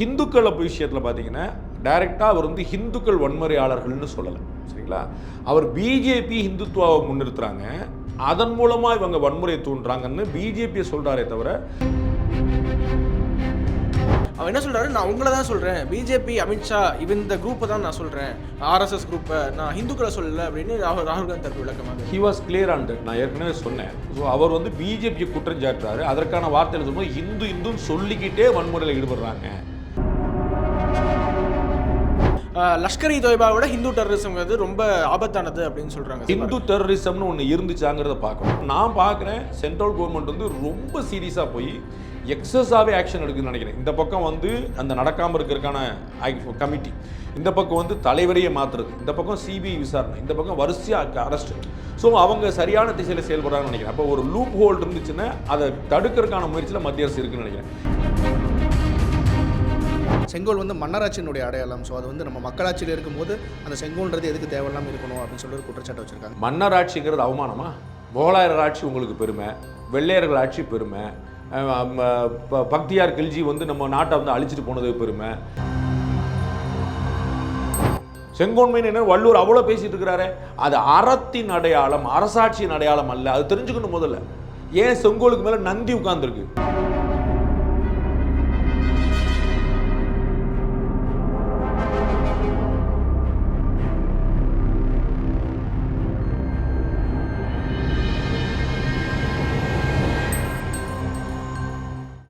ஹிந்துக்கள் விஷயத்தில் பார்த்தீங்கன்னா டைரெக்டாக அவர் வந்து ஹிந்துக்கள் வன்முறையாளர்கள்னு சொல்லலை. சரிங்களா? அவர் பிஜேபி ஹிந்துத்துவாவை முன்னிறுத்துறாங்க. அதன் மூலமாக இவங்க வன்முறை தூண்டுறாங்கன்னு பிஜேபியை சொல்கிறாரே தவிர அவர் என்ன சொல்றாரு? நான் உங்களை தான் சொல்றேன். பிஜேபி அமித்ஷா இந்த குரூப்பை தான் நான் சொல்றேன். ஆர்எஸ்எஸ் குரூப்பை நான் ஹிந்துக்களை சொல்லல அப்படின்னு ராகுல் ராகுல் காந்தி தரப்பு விளக்கமாக ஹி வாஸ் கிளியர் ஆன் நான் ஏற்கனவே சொன்னேன். ஸோ அவர் வந்து பிஜேபியை குற்றம் சாட்டுறாரு அதற்கான வார்த்தையில் சொல்லும்போது இந்து இந்துன்னு சொல்லிக்கிட்டே வன்முறையில் ஈடுபடுறாங்க. லஷ்கர் இ தொய்பாவோட ஹிந்து டெரரிசம்ங்கிறது ரொம்ப ஆபத்தானது அப்படின்னு சொல்றாங்க. ஹிந்து டெரரிசம்னு ஒன்று இருந்துச்சாங்கிறத பார்க்கணும். நான் பார்க்குறேன் சென்ட்ரல் கவர்மெண்ட் வந்து ரொம்ப சீரியஸாக போய் எக்ஸஸாகவே ஆக்ஷன் எடுக்குன்னு நினைக்கிறேன். இந்த பக்கம் வந்து அந்த நடக்காமல் இருக்கிறதுக்கான கமிட்டி இந்த பக்கம் வந்து தலைவரையே மாற்றுறது இந்த பக்கம் சிபிஐ விசாரணை. இந்த பக்கம் வரிசையாக அரெஸ்ட் ஸோ அவங்க சரியான திசையில் செயல்படுறாங்கன்னு நினைக்கிறேன். அப்போ ஒரு லூப் ஹோல் இருந்துச்சுன்னா அதை தடுக்கிறதுக்கான முயற்சியில் மத்திய அரசு இருக்குன்னு நினைக்கிறேன். செங்கோல் வந்து மன்னராட்சியினுடைய அடையாளம். ஸோ அது வந்து நம்ம மக்களாட்சியில் இருக்கும்போது அந்த செங்கோல்ன்றது எதுக்கு தேவையில்லாமல் இருக்கணும் அப்படின்னு சொல்லி ஒரு குற்றச்சாட்டு வச்சிருக்காங்க. மன்னர் ஆட்சிங்கிறது அவமானமா? முகலாயர் ஆட்சி உங்களுக்கு பெருமை வெள்ளையர்கள் ஆட்சி பெருமை ப- பக்தியார் கில்ஜி வந்து நம்ம நாட்டை வந்து அழிச்சிட்டு போனது பெருமை. செங்கோன்மையின் என்ன? வள்ளுவர் அவ்வளோ பேசிட்டு இருக்கிறாரு. அது அறத்தின் அடையாளம் அரசாட்சியின் அடையாளம் அல்ல. அது தெரிஞ்சுக்கணும் முதல்ல. ஏன் செங்கோலுக்கு மேலே நந்தி உட்கார்ந்துருக்கு?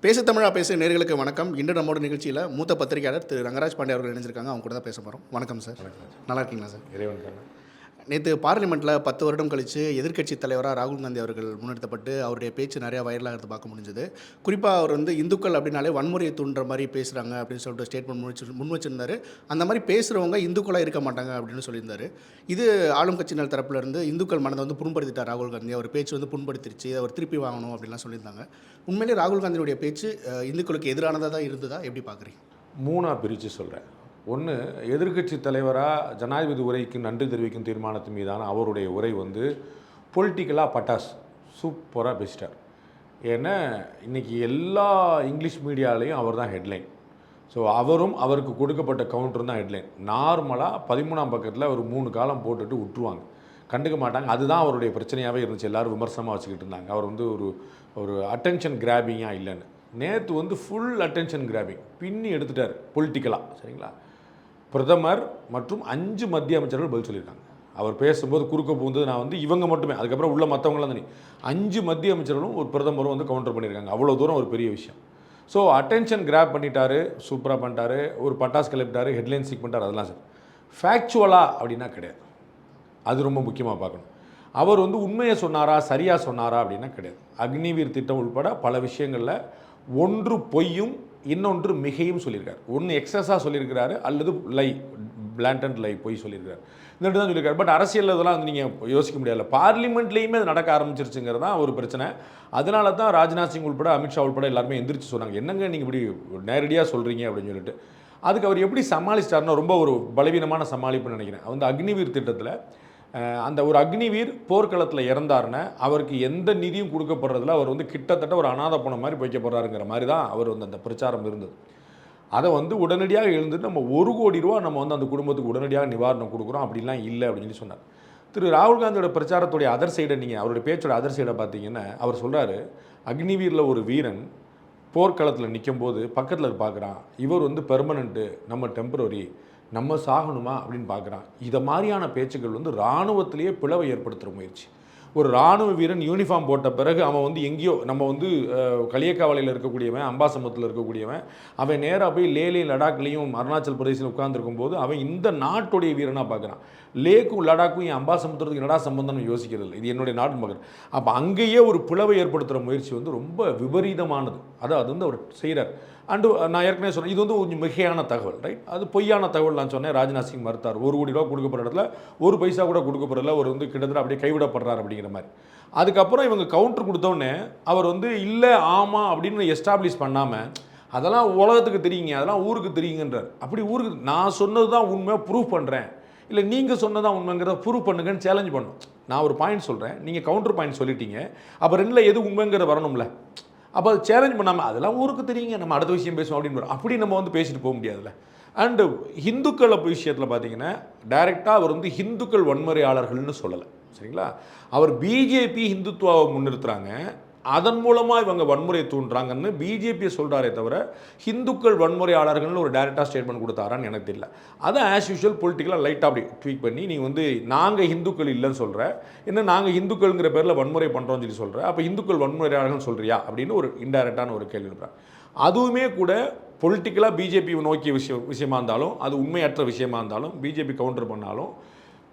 பேசு தமிழா பேசு நேர்களுக்கு வணக்கம். இன்று நம்மோட நிகழ்ச்சியில் மூத்த பத்திரிகையாளர் திரு ரங்கராஜ் பாண்டே அவர்கள் இணைஞ்சிருக்காங்க. அவங்க கூட தான் பேச போகிறோம் வணக்கம் சார். நல்லா இருக்கீங்களா சார்? இறைவன். நேற்று பார்லிமெண்ட்டில் பத்து வருடம் கழித்து எதிர்க்கட்சி தலைவராக ராகுல் காந்தி அவர்கள் முன்னெடுத்தப்பட்டு அவருடைய பேச்சு நிறையா வைரலாகிறது பார்க்க முடிஞ்சது. குறிப்பாக அவர் வந்து இந்துக்கள் அப்படின்னாலே வன்முறையை தூண்டுற மாதிரி பேசுகிறாங்க அப்படின்னு சொல்லிட்டு ஸ்டேட்மெண்ட் முன் முன் வச்சிருந்தாரு அந்த மாதிரி பேசுகிறவங்க இந்துக்களாக இருக்க மாட்டாங்க அப்படின்னு சொல்லியிருந்தார். இது ஆளும் கட்சியினர் தரப்புல இருந்து இந்துக்கள் மனதை வந்து புண்படுத்திட்டார் ராகுல் காந்தி. அவர் பேச்சு வந்து புண்படுத்திருச்சு. அவர் திருப்பி வாங்கணும் அப்படின்லாம் சொல்லியிருந்தாங்க. உண்மையிலே ராகுல் காந்தியுடைய பேச்சு இந்துக்களுக்கு எதிரானதாக தான் இருந்ததா? எப்படி பார்க்குறீங்க மூணாக பிரித்து சொல்கிறேன் ஒன்று எதிர்க்கட்சி தலைவராக ஜனாதிபதி உரைக்கு நன்றி தெரிவிக்கும் தீர்மானத்தின் மீதான அவருடைய உரை வந்து பொலிட்டிக்கலாக பட்டாஸ் சூப்பராக பேசிட்டார். ஏன்னா இன்றைக்கி எல்லா இங்கிலீஷ் மீடியாலையும் அவர் தான் ஹெட்லைன் ஸோ அவரும் அவருக்கு கொடுக்கப்பட்ட கவுண்டரும் தான் ஹெட்லைன் நார்மலாக பதிமூணாம் பக்கத்தில் ஒரு மூணு காலம் போட்டுட்டு விட்டுருவாங்க. கண்டுக்க மாட்டாங்க. அதுதான் அவருடைய பிரச்சனையாகவே இருந்துச்சு. எல்லோரும் விமர்சனமாக வச்சுக்கிட்டு இருந்தாங்க. அவர் வந்து ஒரு ஒரு அட்டென்ஷன் கிராபிங்காக இல்லைன்னு. நேற்று வந்து ஃபுல் அட்டென்ஷன் கிராபிங் பின்னி எடுத்துட்டார் பொலிட்டிக்கலாக சரிங்களா? பிரதமர் மற்றும் அஞ்சு மத்திய அமைச்சர்கள் பதில் சொல்லியிருக்காங்க. அவர் பேசும்போது குறுக்க புகுந்தது நான் வந்து இவங்க மட்டுமே. அதுக்கப்புறம் உள்ள மற்றவங்களாம் தனி. அஞ்சு மத்திய அமைச்சர்களும் ஒரு பிரதமரும் வந்து கவுண்டர் பண்ணியிருக்காங்க. அவ்வளோ தூரம் ஒரு பெரிய விஷயம். ஸோ அட்டென்ஷன் கிராப் பண்ணிட்டாரு சூப்பராக பண்ணிட்டாரு ஒரு பட்டாஸ் கிளப்பிட்டாரு ஹெட்லைன் சீக் பண்ணிட்டார் அதெல்லாம் சார். ஃபேக்சுவலாக அப்படின்னா கிடையாது. அது ரொம்ப முக்கியமாக பார்க்கணும். அவர் வந்து உண்மையை சொன்னாரா சரியாக சொன்னாரா அப்படின்னா கிடையாது. அக்னிவீர் திட்டம் உள்பட பல விஷயங்களில் ஒன்று பொய்யும் இன்னொன்று மிகையும் சொல்லியிருக்கார். ஒன்று எக்ஸஸாக சொல்லியிருக்கிறாரு அல்லது லை பிளாண்டன்ட் லை போய் சொல்லியிருக்காரு இந்த தான் சொல்லியிருக்காரு. பட் அரசியல் இதெல்லாம் வந்து நீங்கள் யோசிக்க முடியல பார்லிமெண்ட்லேயுமே அது நடக்க ஆரம்பிச்சிருச்சுங்கிறது தான் ஒரு பிரச்சனை. அதனால தான் ராஜ்நாத் சிங் உள்பட அமித்ஷா உள்பட எல்லாருமே எந்திரிச்சு சொன்னாங்க. என்னங்க நீங்கள் இப்படி நேரடியாக சொல்கிறீங்க அப்படின்னு சொல்லிட்டு. அதுக்கு அவர் எப்படி சமாளிச்சிட்டாருன்னா ரொம்ப ஒரு பலவீனமான சமாளிப்புன்னு நினைக்கிறேன். வந்து அக்னிவீர் திட்டத்தில் அந்த ஒரு அக்னிவீர் போர்க்களத்தில் இறந்தாருன்னா அவருக்கு எந்த நிதியும் கொடுக்கப்படுறதில்ல. அவர் வந்து கிட்டத்தட்ட ஒரு அனாதை பணம் மாதிரி வைக்கப்படுறாருங்கிற மாதிரி தான் அவர் வந்து அந்த பிரச்சாரம் இருந்தது. அதை வந்து உடனடியாக எழுந்து நம்ம ஒரு கோடி ரூபா நம்ம வந்து அந்த குடும்பத்துக்கு உடனடியாக நிவாரணம் கொடுக்குறோம். அப்படிலாம் இல்லை அப்படின்னு சொல்லி சொன்னார். திரு ராகுல் காந்தியோட பிரச்சாரத்துடைய அதர் சைடை நீங்கள் அவருடைய பேச்சோட அதர் சைடை பார்த்தீங்கன்னா அவர் சொல்கிறாரு அக்னிவீரில் ஒரு வீரன் போர்க்களத்தில் நிற்கும்போது பக்கத்தில் பார்க்குறான். இவர் வந்து பெர்மனண்ட்டு நம்ம டெம்பரரி நம்ம சாகணுமா அப்படின்னு பார்க்குறான். இதை மாதிரியான பேச்சுக்கள் வந்து இராணுவத்திலேயே பிளவை ஏற்படுத்துகிற முயற்சி. ஒரு இராணுவ வீரன் யூனிஃபார்ம் போட்ட பிறகு அவன் வந்து எங்கேயோ நம்ம வந்து களியக்காவலையில் இருக்கக்கூடியவன் அம்பாசமத்தில் இருக்கக்கூடியவன் அவன் நேராக போய் லேலையும் லடாக்லேயும் அருணாச்சல் பிரதேசில் உட்காந்துருக்கும் போது அவன் இந்த நாட்டுடைய வீரனாக பார்க்குறான். லேக்கும் லடாக்கும் என் அம்பா சமுத்திரத்துக்கு என்னடா சம்பந்தம்னு யோசிக்கிறது இல்லை. இது என்னுடைய நாட்டு மக்கள் அப்போ அங்கேயே ஒரு பிளவை ஏற்படுத்துகிற முயற்சி வந்து ரொம்ப விபரீதமானது. அது அது வந்து அவர் செய்கிறார் அண்டு நான் ஏற்கனவே சொன்னேன் இது வந்து கொஞ்சம் மிகையான தகவல் ரைட் அது பொய்யான தகவல் நான் சொன்னேன். ராஜ்நாத் சிங் மறுத்தார் ஒரு கோடி ரூபா கொடுக்கப்படுற இடத்துல ஒரு பைசா கூட கொடுக்கப்படுறதுல ஒரு வந்து கிட்டத்தட்ட அப்படியே கைவிடப்படுறார் அப்படிங்கிற மாதிரி. அதுக்கப்புறம் இவங்க கவுண்டர் கொடுத்தோடனே அவர் வந்து இல்லை ஆமாம் அப்படின்னு எஸ்டாப்ளிஷ் பண்ணாமல் அதெல்லாம் உலகத்துக்கு தெரியுங்க அதெல்லாம் ஊருக்கு தெரியுங்கன்றார். அப்படி ஊருக்கு நான் சொன்னது தான் உண்மையாக ப்ரூவ் பண்ணுறேன் இல்லை நீங்கள் சொன்னதான் உண்மைங்கிறத ப்ரூவ் பண்ணுங்கன்னு சேலஞ்ச் பண்ணும். நான் ஒரு பாயிண்ட் சொல்கிறேன் நீங்கள் கவுண்டர் பாயிண்ட் சொல்லிட்டீங்க. அப்போ ரெண்டில் எது உண்மைங்கிறத வரணும்ல? அப்போ அதை சேலஞ்ச் பண்ணாமல் அதெல்லாம் ஊருக்கு தெரியுங்க. நம்ம அடுத்த விஷயம் பேசுவோம் அப்படின்னு அப்படி நம்ம வந்து பேசிட்டு போக முடியாதுல்ல. அண்டு ஹிந்துக்கள் விஷயத்தில் பார்த்தீங்கன்னா டைரெக்டாக அவர் வந்து ஹிந்துக்கள் வன்முறையாளர்கள்னு சொல்லலை. சரிங்களா? அவர் பிஜேபி ஹிந்துத்துவாவை முன்னிறுத்துறாங்க. அதன் மூலமாக இவங்க வன்முறையை தூண்டுறாங்கன்னு பிஜேபியை சொல்கிறாரே தவிர ஹிந்துக்கள் வன்முறையாளர்கள்னு ஒரு டேரெக்டாக ஸ்டேட்மெண்ட் கொடுத்தாரான்னு எனக்கு தெரியல. அதை ஆஸ் யூஷுவல் பொலிட்டிக்கலாக லைட்டாக அப்படி ட்வீட் பண்ணி நீ வந்து நாங்கள் ஹிந்துக்கள் இல்லைன்னு சொல்கிற என்ன நாங்கள் ஹிந்துக்கள்ங்கிற பேரில் வன்முறை பண்ணுறோம்னு சொல்லி சொல்கிற அப்போ ஹிந்துக்கள் வன்முறையாளர்கள் சொல்கிறியா அப்படின்னு ஒரு இன்டைரக்டான ஒரு கேள்வி எழுப்புறாங்க அதுவுமே கூட பொலிட்டிக்கலாக பிஜேபி நோக்கிய விஷயம் விஷயமா இருந்தாலும் அது உண்மையற்ற விஷயமா இருந்தாலும் பிஜேபி கவுண்டர் பண்ணாலும்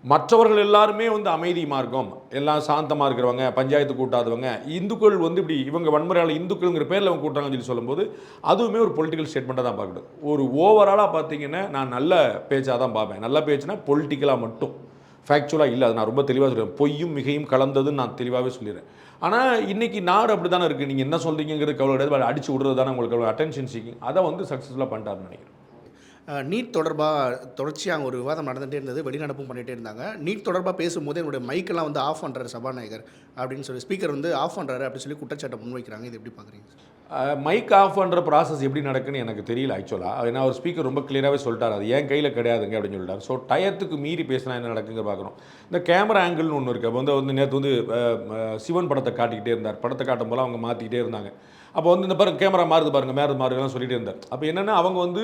மற்றவர்கள் எல்லாருமே வந்து அமைதி மார்க்கம். எல்லாம் சாந்தமாக இருக்கிறவங்க பஞ்சாயத்து கூட்டாதவங்க இந்துக்கள் வந்து இப்படி இவங்க வன்முறையால் இந்துக்கள்ங்கிற பேரில் அவங்க கூட்டாங்கன்னு சொல்லி சொல்லும்போது அதுவுமே ஒரு பொலிட்டிக்கல் ஸ்டேட்மெண்ட்டாக தான் பார்க்கணும். ஒரு ஓவராலாக பார்த்தீங்கன்னா நான் நல்ல பேச்சாக தான் பார்ப்பேன். நல்ல பேச்சுனா பொலிட்டிக்கலாக மட்டும். ஃபேக்சுவலாக இல்லை அது நான் ரொம்ப தெளிவாக சொல்கிறேன் பொய்யும் மிகையும் கலந்ததுன்னு நான் தெளிவாகவே சொல்லிடுறேன். ஆனால் இன்றைக்கி நாடு அப்படி தானே இருக்குது நீங்கள் என்ன சொல்கிறீங்கிறது கவலை கிடையாது அடிச்சு விடுறது தானே உங்களுக்கு அட்டென்ஷன் சீக்கிங் அதை வந்து சக்ஸஸ்ஃபுல்லாக பண்ணிட்டாருன்னு நினைக்கிறேன். நீட் தொடர்பாக தொடர்ச்சியாக ஒரு விவாதம் நடந்துகிட்டே இருந்தது வெளிநடப்பும் பண்ணிகிட்டே இருந்தாங்க. நீட் தொடர்பாக பேசும்போது என்னுடைய மைக்கெல்லாம் வந்து ஆஃப் பண்ணுறாரு சபாநாயகர் அப்படின்னு சொல்லி ஸ்பீக்கர் வந்து ஆஃப் பண்ணுறாரு அப்படின்னு சொல்லி குற்றச்சாட்டை முன்வைக்கிறாங்க. இது எப்படி பார்க்குறீங்க மைக் ஆஃப் பண்ணுற ப்ராசஸ் எப்படி நடக்குன்னு எனக்கு தெரியல ஆக்சுவலாக ஏன்னா ஒரு ஸ்பீக்கர் ரொம்ப கிளியராகவே சொல்லிட்டார். அது என் கையில் கிடையாதுங்க அப்படின்னு சொல்லிட்டார். ஸோ டயத்துக்கு மீறி பேசினா என்ன நடக்குங்க பார்க்குறோம் இந்த கேமரா ஆங்கிள்னு ஒன்று இருக்குது அப்போ வந்து வந்து நேற்று வந்து சிவன் படத்தை காட்டிக்கிட்டே இருந்தார். படத்தை காட்டும் போல அவங்க மாற்றிக்கிட்டே இருந்தாங்க. அப்போ வந்து இந்த பாருங்க கேமரா மாறுது பாருங்க மாறுது மாறுதுலாம் சொல்லிட்டு இருந்தார். அப்போ என்னென்னா அவங்க வந்து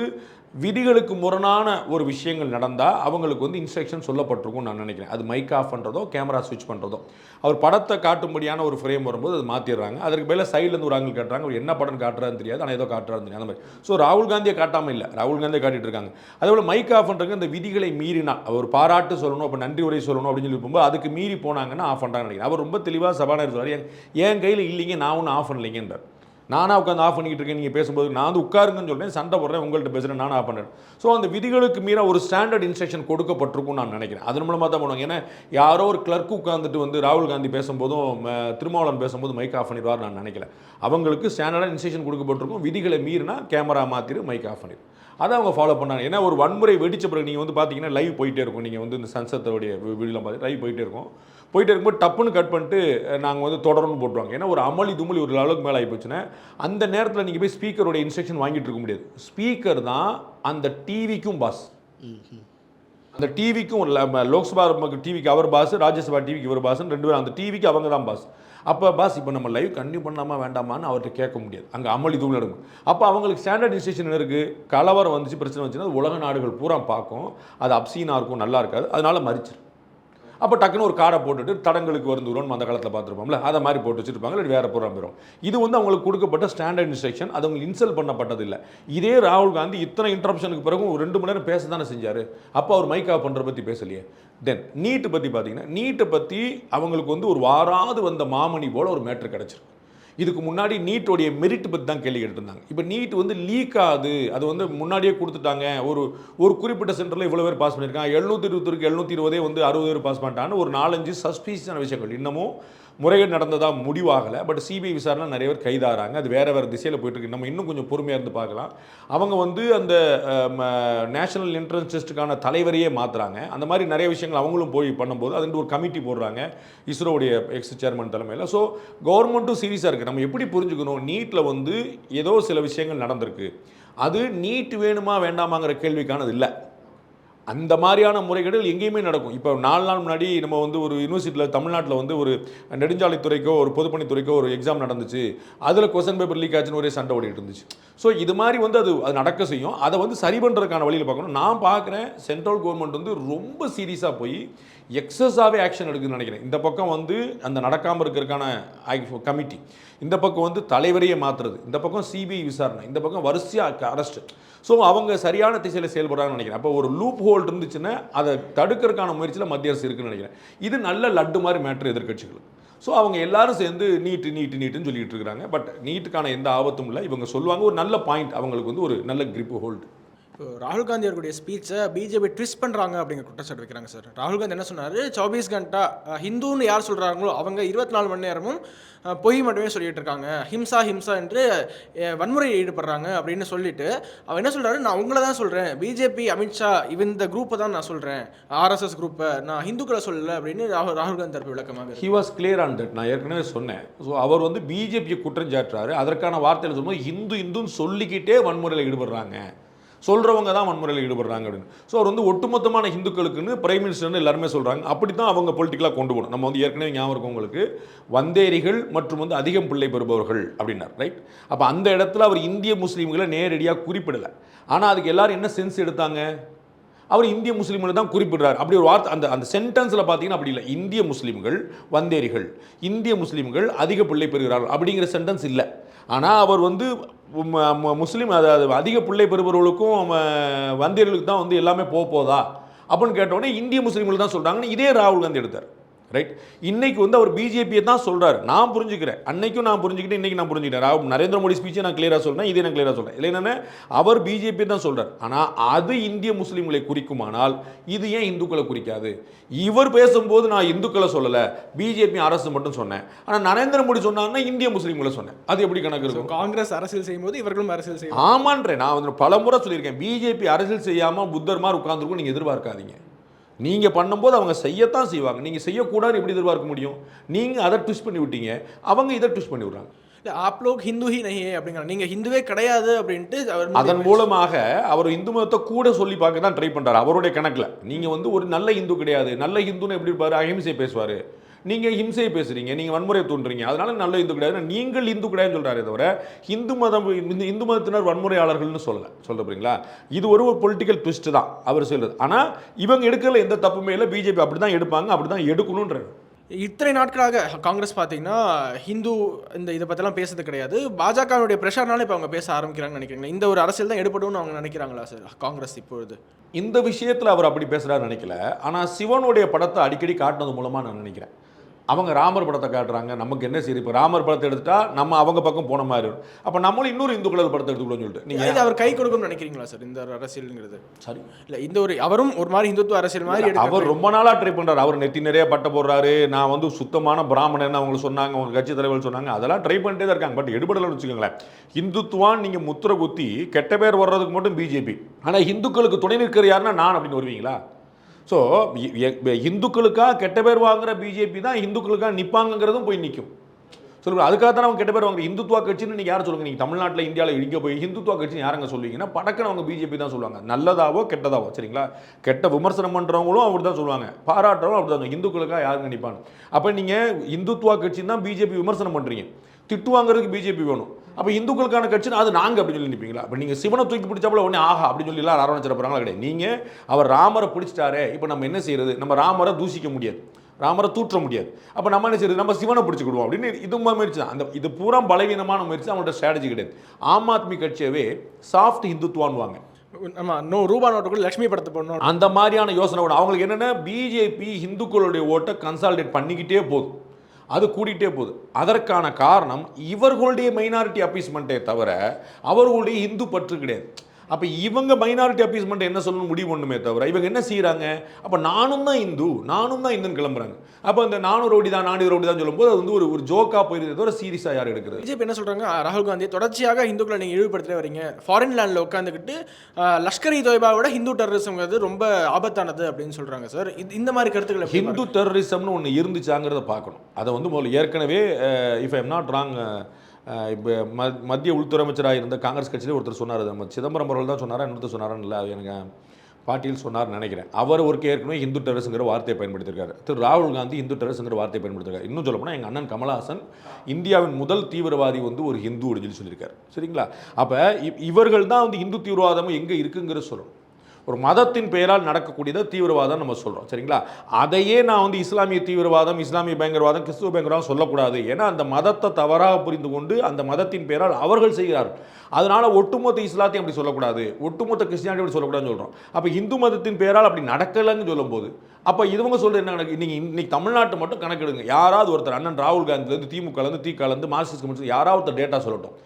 விதிகளுக்கு முரணான ஒரு விஷயங்கள் நடந்தால் அவங்களுக்கு வந்து இன்ஸ்ட்ரக்ஷன் சொல்லப்பட்டிருக்கும் நான் நினைக்கிறேன். அது மைக் ஆஃப் பண்ணுறதோ கேமரா ஸ்விட்ச் பண்ணுறதோ அவர் படத்தை காட்டும்படியான ஒரு ஃப்ரேம் வரும்போது அது மாற்றிடுறாங்க அதற்கு பதிலாக சைட்லேருந்து ஒரு ஆங்கிள் காட்டுறாங்க. அவர் என்ன படம் காட்டுறாருன்னு தெரியாது ஆனால் ஏதோ காட்டுறாருன்னு தெரியாது அந்த மாதிரி. ஸோ ராகுல் காந்தியை காட்டாமல் இல்லை. ராகுல் காந்தியை காட்டிட்டு இருக்காங்க. அதே போல் மைக் ஆஃப் பண்ணுறதுக்கு அந்த விதிகளை மீறினா அவர் பாராட்டு சொல்லணும் அப்போ நன்றி உரை சொல்லணும் அப்படின்னு சொல்லி போகும்போது அதுக்கு மீறி போனாங்கன்னா ஆஃப் பண்ணுறாங்கன்னு நினைக்கிறேன். அவர் ரொம்ப தெளிவாக சபாநாயகர் சொல்கிறார் என் என் கையில் இல்லைங்க நான் ஒன்றும் ஆஃப் பண்ணலைங்கன்றார். நானாக உட்காந்து ஆஃப் பண்ணிக்கிட்டு இருக்கேன் நீங்கள் பேசும்போது நான் வந்து உட்காருங்கன்னு சொல்கிறேன் சண்டை போடுறேன் உங்கள்கிட்ட பேசுகிறேன் நானும் ஆஃப் பண்ணுறேன் ஸோ அந்த விதிகளுக்கு மீற ஒரு ஸ்டாண்டர்ட் இன்ஸ்ட்ரக்ஷன் கொடுக்கப்பட்டிருக்கும் நான் நினைக்கிறேன். அதன் மூலமாக தான் பண்ணுவாங்க. ஏன்னா யாரோ ஒரு கிளர்க்கு உட்காந்துட்டு வந்து ராகுல் காந்தி பேசும்போதும் திருமாவளம் திருமாவளவன் பேசும்போது மைக் ஆஃப் பண்ணிடுவார் நான் நினைக்கல. அவங்களுக்கு ஸ்டாண்டர்டாக இன்ஸ்ட்ரக்ஷன் கொடுக்கப்பட்டிருக்கும். விதிகளை மீறினா கேமரா மாற்றிடு மைக் ஆஃப் பண்ணிடு அதை அவங்க ஃபாலோ பண்ணாங்க. ஏன்னா ஒரு வன்முறை வெடிச்ச பிறகு நீங்கள் வந்து பார்த்தீங்கன்னா லைவ் போயிட்டே இருக்கும். நீங்கள் வந்து இந்த சன்சத்தோடைய வீடியோலாம் பார்த்து லைவ் போயிட்டே இருக்கும். போயிட்டே இருக்கும்போது டப்புன்னு கட் பண்ணிட்டு நாங்கள் வந்து தொடர்ந்து போட்டுருவாங்க. ஏன்னா ஒரு அமளி துமளி ஒரு அளவுக்கு மேலே ஆகி போச்சுன்னா அந்த நேரத்தில் நீங்கள் போய் ஸ்பீக்கரோட இன்ஸ்ட்ரக்ஷன் வாங்கிட்டு இருக்க முடியாது. ஸ்பீக்கர் தான் அந்த டிவிக்கும் பாஸ் அந்த டிவிக்கும் லோக்சபா டிவிக்கு அவர் பாஸ் ராஜ்யசபா டிவிக்கு இவர் பாஸ் ரெண்டு பேரும் அந்த டிவிக்கு அவங்க தான் பாஸ் அப்போ பாஸ் இப்போ நம்ம லைவ் கன்டினியூ பண்ணாமா வேண்டாமான்னு அவர்கிட்ட கேட்க முடியாது. அங்கே அமளி இதுவும் நடக்கும் அப்போ அவங்களுக்கு ஸ்டாண்டர்ட் இன்ஸ்டேஷன் இருக்குது கலவரம் வந்துச்சு பிரச்சனை வந்துச்சுன்னா உலக நாடுகள் பூரா பார்க்கும். அது அப்சீனாக இருக்கும் நல்லா இருக்காது. அதனால மறிச்சிரும். அப்போ டக்குன்னு ஒரு காரை போட்டுட்டு தடங்களுக்கு வருந்துருவோம் அந்த காலத்தில் பார்த்துருப்போம்ல அதை மாதிரி போட்டு வச்சுருப்பாங்க இல்லை வேறு புறம் போயிடும் இது வந்து அவங்களுக்கு கொடுக்கப்பட்ட ஸ்டாண்டர்ட் இன்ஸ்ட்ரக்ஷன் அது அவங்களுக்கு இன்சல்ட் பண்ணப்பட்டதில்லை இதே ராகுல் காந்தி இத்தனை இன்டரப்ஷனுக்கு பிறகு ஒரு ரெண்டு மணி நேரம் பேச தானே செஞ்சார். அப்போ அவர் மைக் ஆஃப் பற்றி பேசலையே. தென் நீட்டை பற்றி பார்த்தீங்கன்னா நீட்டை பற்றி அவங்களுக்கு வந்து ஒரு வாராது வந்த மாமணி போல் ஒரு மேட்ரு கிடச்சிருக்கு. இதுக்கு முன்னாடி நீட்டோடைய மெரிட் பற்றி தான் கேள்வி கேட்டுருந்தாங்க. இப்போ நீட் வந்து லீக் ஆகுது. அது வந்து முன்னாடியே கொடுத்துட்டாங்க. ஒரு ஒரு குறிப்பிட்ட சென்டரில் இவ்வளோ பேர் பாஸ் பண்ணியிருக்காங்க. எழுநூற்றி இருபத்தருக்கு எழுநூற்றி இருபதே வந்து அறுபது பேர் பாஸ் பண்ணிட்டான்னு ஒரு நாலஞ்சு சஸ்பீஷியஸான விஷயங்கள். இன்னமும் முறைகேடு நடந்ததாக முடிவாகலை. பட் சிபிஐ விசாரணை நிறைய பேர் கைதாகிறாங்க அது வேறு வேறு திசையில் போயிட்டுருக்கு. நம்ம இன்னும் கொஞ்சம் பொறுமையாக இருந்து பார்க்கலாம். அவங்க வந்து அந்த நேஷனல் என்ட்ரன்ஸ் டெஸ்ட்டுக்கான தலைவரையே மாற்றுறாங்க அந்த மாதிரி நிறைய விஷயங்கள் அவங்களும் போய் பண்ணும்போது அதுக்கு ஒரு கமிட்டி போடுறாங்க. இஸ்ரோவுடைய எக்ஸ் சேர்மன் தலைமையில். ஸோ கவர்மெண்ட்டும் சீரியஸாக இருக்குது நம்ம எப்படி புரிஞ்சுக்கணும்? நீட்டில் வந்து ஏதோ சில விஷயங்கள் நடந்திருக்கு. அது நீட் வேணுமா வேண்டாமாங்கிற கேள்விக்கானது இல்லை. அந்த மாதிரியான முறைகேடுகள் எங்கேயுமே நடக்கும். இப்போ நாலு நாள் முன்னாடி நம்ம வந்து ஒரு யூனிவர்சிட்டியில் தமிழ்நாட்டில் வந்து ஒரு நெடுஞ்சாலைத்துறைக்கோ ஒரு பொதுப்பணித்துறைக்கோ ஒரு எக்ஸாம் நடந்துச்சு. அதில் கொஸ்டின் பேப்பர் லீக் ஆச்சுன்னு ஒரே சண்டை ஓடிட்டு இருந்துச்சு. ஸோ இது மாதிரி வந்து அது அது நடக்க செய்யும். அதை வந்து சரி பண்ணுறதுக்கான வழியில் பார்க்கணும். நான் பார்க்குறேன் சென்ட்ரல் கவர்மெண்ட் வந்து ரொம்ப சீரியஸாக போய் எக்ஸஸாகவே ஆக்ஷன் எடுக்குதுன்னு நினைக்கிறேன். இந்த பக்கம் வந்து அந்த நடக்காமல் இருக்கிறதுக்கான கமிட்டி இந்த பக்கம் வந்து தலைவரையே மாற்றுறது இந்த பக்கம் சிபிஐ விசாரணை. இந்த பக்கம் வரிசையாக அரெஸ்ட் ஸோ அவங்க சரியான திசையில் செயல்படுறாங்கன்னு நினைக்கிறேன். அப்போ ஒரு லூப் ஹோல் இருந்துச்சுன்னா அதை தடுக்கிறதுக்கான முயற்சியில் மத்திய அரசு இருக்குன்னு நினைக்கிறேன். இது நல்ல லட்டு மாதிரி மேட்ரு எதிர்கட்சிகளுக்கு ஸோ அவங்க எல்லாரும் சேர்ந்து நீட்டு நீட்டு நீட்டுன்னு சொல்லிட்டு இருக்கிறாங்க. பட் நீட்டுக்கான எந்த ஆபத்தும் இல்லை. இவங்க சொல்லுவாங்க ஒரு நல்ல பாயிண்ட் அவங்களுக்கு வந்து ஒரு நல்ல grip ஹோல்டு ராகுல் காந்தி அவருடைய ஸ்பீச்சை பிஜேபி ட்விஸ்ட் பண்ணுறாங்க அப்படிங்கிற குற்றச்சாட்டு வைக்கிறாங்க சார் ராகுல் காந்தி என்ன சொன்னார்? சௌபீஸ் கண்டா ஹிந்துன்னு யார் சொல்கிறாங்களோ அவங்க இருபத்தி நாலு மணி நேரமும் பொய் மட்டுமே சொல்லிட்டு இருக்காங்க. ஹிம்சா ஹிம்சா என்று வன்முறையில் ஈடுபடுறாங்க அப்படின்னு சொல்லிட்டு அவர் என்ன சொல்கிறாரு நான் உங்களை தான் சொல்கிறேன் பிஜேபி அமித்ஷா இந்த குரூப்பை தான் நான் சொல்கிறேன் ஆர்எஸ்எஸ் குரூப்பை நான் ஹிந்துக்களை சொல்லலை அப்படின்னு ராகுல் ராகுல் காந்தி தரப்பு விளக்கமாக he was clear on that நான் ஏற்கனவே சொன்னேன். ஸோ அவர் வந்து பிஜேபியை குற்றம் சாட்டுறாரு. அதற்கான வார்த்தையில் சொல்லும்போது ஹிந்து இந்துன்னு சொல்லிக்கிட்டே வன்முறையில் ஈடுபடுறாங்க. சொல்கிறவங்க தான் வன்முறையில் ஈடுபடுறாங்க அப்படின்னு. ஸோ அவர் வந்து ஒட்டுமொத்தமான ஹிந்துக்களுக்குன்னு பிரைம் மினிஸ்டர்னு எல்லாருமே சொல்கிறாங்க அப்படி தான் அவங்க பொலிட்டிக்கலாக கொண்டு போகணும். நம்ம வந்து ஏற்கனவே ஞாபகம் உங்களுக்கு. வந்தேரிகள் மற்றும் வந்து அதிகம் பிள்ளை பெறுபவர்கள் அப்படின்னார் ரைட் அப்போ அந்த இடத்துல அவர் இந்திய முஸ்லீம்களை நேரடியாக குறிப்பிடலை. ஆனால் அதுக்கு எல்லோரும் என்ன சென்ஸ் எடுத்தாங்க? அவர் இந்திய முஸ்லீம்களை தான் குறிப்பிடுறார். அப்படி ஒரு வார்த்தை அந்த அந்த சென்டென்ஸில் பார்த்தீங்கன்னா அப்படி இல்லை. இந்திய முஸ்லீம்கள் வந்தேரிகள் இந்திய முஸ்லீம்கள் அதிக பிள்ளை பெறுகிறார்கள் அப்படிங்கிற சென்டென்ஸ் இல்லை. ஆனால் அவர் வந்து முஸ்லீம் அதாவது அதிக பிள்ளை பெறுபவர்களுக்கும் ம- வந்தேரிகளுக்கு தான் வந்து எல்லாமே போக போதா? அப்படின்னு கேட்டோடனே இந்திய முஸ்லீம்கள் தான் சொல்கிறாங்கன்னு இதே ராகுல் காந்தி எடுத்தார். ரைட் இன்னைக்கு வந்து அவர் பிஜேபியை தான் சொல்றாரு. நான் புரிஞ்சுக்கிறேன். அன்னைக்கும் நான் புரிஞ்சுக்கிட்டு இன்னைக்கு நான் புரிஞ்சுக்கிறேன் நரேந்திர மோடி ஸ்பீச்சை நான் கிளியராக சொல்றேன் இதே நான் கிளியராக சொல்றேன். இல்லை என்னன்னா அவர் பிஜேபி தான் சொல்றாரு. ஆனால் அது இந்திய முஸ்லீம்களை குறிக்குமானால் இது ஏன் இந்துக்களை குறிக்காது? இவர் பேசும்போது நான் இந்துக்களை சொல்லலை. பிஜேபி அரசு மட்டும் சொன்னேன். ஆனால் நரேந்திர மோடி சொன்னாங்கன்னா இந்திய முஸ்லீம்களை சொன்னேன். அது எப்படி கணக்கு இருக்கும்? காங்கிரஸ் அரசியல் செய்யும்போது இவர்களும் அரசியல் செய்யும் ஆமான்றேன். நான் வந்து பல முறை சொல்லியிருக்கேன் பிஜேபி அரசியல் செய்யாமல் புத்தர் மாதிரி உட்காந்துருக்கும் நீங்கள் எதிர்பார்க்காதீங்க. நீங்கள் பண்ணும்போது அவங்க செய்யத்தான் செய்வாங்க. நீங்கள் செய்யக்கூடாதுன்னு எப்படி எதிர்பார்க்க முடியும்? நீங்கள் அதை ட்விஸ்ட் பண்ணி விட்டீங்க. அவங்க இதை ட்விஸ்ட் பண்ணி விட்றாங்க. இல்ல ஆப் லோக் ஹிந்து ஹி நஹி அப்படிங்கிற நீங்க ஹிந்துவே கிடையாது அப்படின்ட்டு அவர் அதன் மூலமாக அவர் இந்து மதத்தை கூட சொல்லி பார்க்க தான் ட்ரை பண்ணுறாரு அவருடைய கணக்கில். நீங்கள் வந்து ஒரு நல்ல இந்து கிடையாது. நல்ல இந்துன்னு எப்படி இருப்பாரு? அஹிம்சை பேசுவார். நீங்கள் ஹிம்சையை பேசுறீங்க நீங்கள் வன்முறையை தூண்டுறீங்க. அதனால நல்ல இந்து கிடையாது. நீங்கள் இந்து கிடையாதுன்னு சொல்கிறாரே தவிர இந்து மதம் இந்த இந்து மதத்தினர் வன்முறையாளர்கள்னு சொல்லலை. சொல்ல போறீங்களா இது ஒரு ஒரு பொலிட்டிக்கல் ட்விஸ்ட் தான் அவர் சொல்றது ஆனால் இவங்க எடுக்கல எந்த தப்புமே இல்லை. பிஜேபி அப்படி தான் எடுப்பாங்க அப்படி தான் எடுக்கணுன்றாரு. இத்தனை நாட்களாக காங்கிரஸ் பார்த்தீங்கன்னா ஹிந்து இந்த இதை பற்றிலாம் பேசுறது கிடையாது. பாஜகவுடைய ப்ரெஷர்னால இப்போ அவங்க பேச ஆரம்பிக்கிறாங்கன்னு நினைக்கிறீங்களா? இந்த ஒரு அரசியல் தான் எடுபடும்னு அவங்க நினைக்கிறாங்களா சார் காங்கிரஸ் இப்பொழுது? இந்த விஷயத்தில் அவர் அப்படி பேசுகிறாரு நினைக்கல. ஆனால் சிவனுடைய படத்தை அடிக்கடி காட்டினது மூலமாக நான் நினைக்கிறேன். அவங்க ராமர் படத்தை காட்டுறாங்க. நமக்கு என்ன சரி? இப்போ ராமர் படத்தை எடுத்துட்டா நம்ம அவங்க பக்கம் போன மாதிரி இருக்கும் அப்போ நம்மளும் இன்னொரு இந்து கலர் படத்தை எடுத்துக்கணும்னு சொல்லிட்டு. நீங்கள் அவர் கை கொடுக்கும்னு நினைக்கிறீங்களா சார் இந்த அரசியல்ங்கிறது? சரி. இல்லை இந்த ஒரு அவரும் ஒரு மாதிரி இந்துத்துவ அரசியல் மாதிரி அவர் ரொம்ப நாளாக ட்ரை பண்ணுறாரு அவர் நெத்தி நிறைய பட்டை போடுறாரு. நான் வந்து சுத்தமான பிராமணன் அவங்க சொன்னாங்க அவங்க கட்சி தலைவர் சொன்னாங்க. அதெல்லாம் ட்ரை பண்ணிட்டே தான் இருக்காங்க. பட் எடுபடலைன்னு வச்சுக்கோங்களேன். இந்துத்துவான் நீங்கள் முத்திர குத்தி கெட்ட பேர் வர்றதுக்கு மட்டும் பிஜேபி ஆனால் இந்துக்களுக்கு துணை நிற்கிற யாருன்னா நான் அப்படின்னு வருவீங்களா? ஸோ இந்துக்களுக்காக கெட்ட பேர் வாங்குற பிஜேபி தான் இந்துக்களுக்காக நிற்பாங்கங்கிறதும் போய் நிற்கும் சொல்லுங்க அதுக்காக தான் அவங்க கெட்ட பேர் வாங்குற இந்துத்துவா கட்சின்னு நீங்கள் யார் சொல்லுங்க? நீங்கள் தமிழ்நாட்டில் இந்தியாவில் இங்கே போய் இந்துத்துவா கட்சின்னு யாருங்க சொல்லுவீங்கன்னா படக்கன அவங்க பிஜேபி தான் சொல்லுவாங்க. நல்லதாவோ கெட்டதாவோ சரிங்களா? கெட்ட விமர்சனம் பண்ணுறவங்களும் அப்படி தான் சொல்லுவாங்க. பாராட்டுறவங்களும் அப்படி தான் இந்துக்களுக்காக யாருங்க நிற்பாங்க அப்போ நீங்கள் இந்துத்துவா கட்சின்னு தான் பிஜேபி விமர்சனம் பண்ணுறீங்க திட்டு வாங்குறதுக்கு பிஜேபி வேணும். அப்போ இந்துக்களுக்கான கட்சின்னு அது நாங்கள் அப்படின்னு சொல்லி நிற்பீங்களா அப்போ நீங்கள் சிவனை தூக்கி பிடிச்சாப்புல உடனே ஆஹா அப்படின்னு சொல்லி எல்லாம் அரவணைச்சிட போகிறாங்களா கிடையாது. நீங்கள் அவர் ராமரை பிடிச்சிட்டாரே இப்போ நம்ம என்ன செய்யறது? நம்ம ராமரை தூசிக்க முடியாது. ராமரை தூற்ற முடியாது. அப்போ நம்ம என்ன செய்யறது? நம்ம சிவனை பிடிச்சிக்கிடுவோம் அப்படின்னு இது மாதிரி முயற்சி தான். அந்த இது பூரா பலவீனமான முயற்சி அவங்களோட ஸ்ட்ராட்டஜி கிடையாது. ஆம் ஆத்மி கட்சியவே சாஃப்ட் இந்துத்துவான்வாங்க ஆமா நோ ரூபா நோட்டுக்குள்ள லட்சுமி படத்தை போடணும். அந்த மாதிரியான யோசனை கூட. அவங்களுக்கு என்னென்னா? பிஜேபி இந்துக்களுடைய ஓட்டை கன்சாலிடேட் பண்ணிக்கிட்டே போகுது அது கூடிட்டே போகுது. அதற்கான காரணம் இவர்களுடைய மைனாரிட்டி அப்பீஸ்மெண்ட்டே தவிர அவர்களுடைய இந்து பற்று கிடையாது. அப்போ இவங்க மைனாரிட்டி அப்பீஸ்மெண்ட் என்ன சொல்லணும்னு முடிவு பண்ணுமே தவிர இவங்க என்ன செய்கிறாங்க அப்போ நானும் தான் இந்து நானும் தான் இந்துன்னு கிளம்புறாங்க. அப்போ இந்த நானூறு ரோடி தான் நானூறு ரோடி தான் சொல்லும்போது அது வந்து ஒரு ஒரு ஜோக்காக போயிருந்தே தவிர சீரியஸாக யார் எடுக்கிறது? பிஜேபி என்ன சொல்றாங்க? அஹ், ராகுல் காந்தி தொடர்ச்சியாக இந்துக்களை நீங்க இழிவுபடுத்திட்டே வரீங்க. ஃபாரின் லேண்ட்ல உட்காந்துக்கிட்டு லஷ்கர் இ தொய்பாவோட ஹிந்து டெரரிசம்ங்கிறது ரொம்ப ஆபத்தானது அப்படின்னு சொல்றாங்க சார். இந்த மாதிரி கருத்துக்களை ஹிந்து டெரரிசம்னு ஒன்று இருந்துச்சாங்கிறத பார்க்கணும். அதை வந்து முதல்ல ஏற்கனவே இஃப் ஐம் நாட் ராங் இப்போ மத்திய உள்துறை அமைச்சராக இருந்த காங்கிரஸ் கட்சியிலே ஒருத்தர் சொன்னார் நம்ம சிதம்பரம் அவர்கள் தான் சொன்னாரா இன்னொருத்தர் சொன்னாரான்னு இல்லை எனக்கு பாட்டியில் சொன்னார்னு நினைக்கிறேன். அவர் ஒரு ஏற்கனவே இந்து டெரஸுங்கிற வார்த்தையை பயன்படுத்தியிருக்காரு திரு ராகுல் காந்தி இந்து டெரஸுங்கிற வார்த்தையை பயன்படுத்திருக்காரு. இன்னும் சொல்ல போனால் எங்கள் அண்ணன் கமலஹாசன் இந்தியாவின் முதல் தீவிரவாதி வந்து ஒரு ஹிந்து அப்படின்னு சொல்லியிருக்காரு. சரிங்களா? அப்போ இவர்கள் தான் வந்து இந்து தீவிரவாதம் எங்கே இருக்குங்கிற சொல்லணும் ஒரு மதத்தின் பெயரால் நடக்கக்கூடியதை தீவிரவாதம் நம்ம சொல்கிறோம் சரிங்களா? அதையே நான் வந்து இஸ்லாமிய தீவிரவாதம் இஸ்லாமிய பயங்கரவாதம் கிறிஸ்துவ பயங்கரவாதம் சொல்லக்கூடாது. ஏன்னா அந்த மதத்தை தவறாக புரிந்து கொண்டு அந்த மதத்தின் பெயரால் அவர்கள் செய்கிறார்கள். அதனால் ஒட்டுமொத்த இஸ்லாத்தையும் அப்படி சொல்லக்கூடாது. ஒட்டுமொத்த கிறிஸ்டியானிட்டி அப்படி சொல்லக்கூடாதுன்னு சொல்கிறோம் அப்போ இந்து மதத்தின் பெயரால் அப்படி நடக்கலைன்னு சொல்லும்போது அப்போ இவங்க சொல்கிறது என்ன கணக்கு? நீங்கள் இன்னைக்கு தமிழ்நாட்டு மட்டும் கணக்கெடுங்க. யாராவது ஒருத்தர் அண்ணன் ராகுல் காந்திலேருந்து திமுகலேருந்து திகாலேருந்து மார்க்சிஸ்ட் கம்யூனிஸ்ட் யாராவது ஒருத்தர் டேட்டா சொல்லட்டும்.